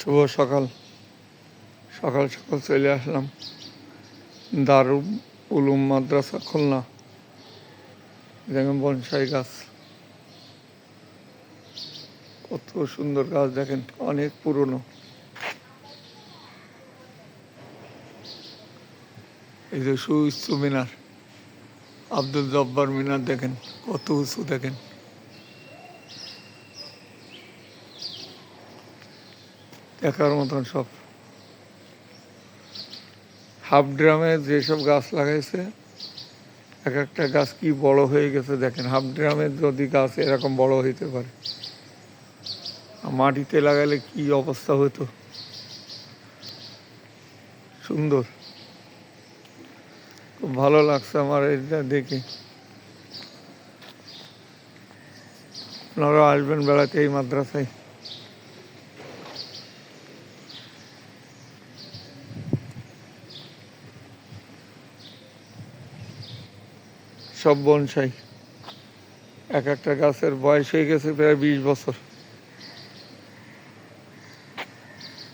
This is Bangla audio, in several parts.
শুভ সকাল। সকাল সকাল চলে আসলাম দারুল উলুম মাদ্রাসা খুলনা, দেখেন বনসাই গাছ। কত সুন্দর গাছ দেখেন, অনেক পুরনো। এই যে সুউচ্চ মিনার আব্দুল জব্বার মিনার দেখেন, কত উঁচু দেখেন। দেখার মতন সব। হাফ ড্রামে যেসব গাছ লাগাইছে, এক একটা গাছ কি বড় হয়ে গেছে দেখেন। হাফ ড্রামে যদি গাছ এরকম বড় হইতে পারে মাটিতে লাগালে কি অবস্থা হতো সুন্দর। খুব ভালো লাগছে আমার এটা দেখে। আপনারা আসবেন বেড়াতে এই মাদ্রাসায়। সব বনসাই। এক একটা গাছের বয়স হয়ে গেছে প্রায় বিশ বছর।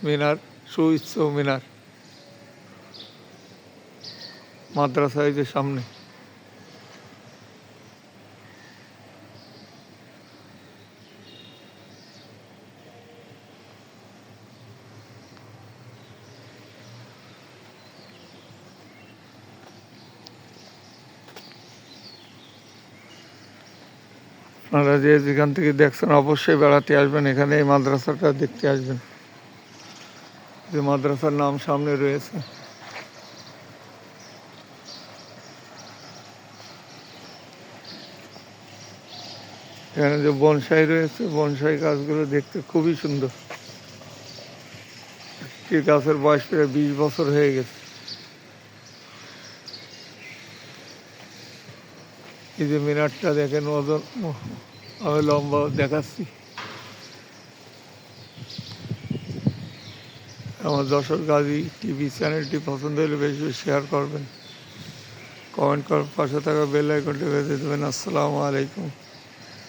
মিনার, সুউচ্চ মিনার। মাদ্রাসা যে সামনে। আপনারা যে যেখান থেকে দেখছেন, অবশ্যই বেড়াতে আসবেন। এখানে এই মাদ্রাসাটা দেখতে আসবেন। যে মাদ্রাসার নাম সামনে রয়েছে। এখানে যে বনসাই রয়েছে, বনসাই গাছগুলো দেখতে খুবই সুন্দর। একটি গাছের বয়স প্রায় বিশ বছর হয়ে গেছে। এই যে মিনারটা দেখেন, ওজন আমি লম্বা দেখাচ্ছি। আমার দর্শক গাজী টিভি চ্যানেলটি পছন্দ হলে বেশি বেশি শেয়ার করবেন। কমেন্ট করার পাশে থাকা বেল আইকনটি বেঁধে দেবেন। আসসালামু আলাইকুম।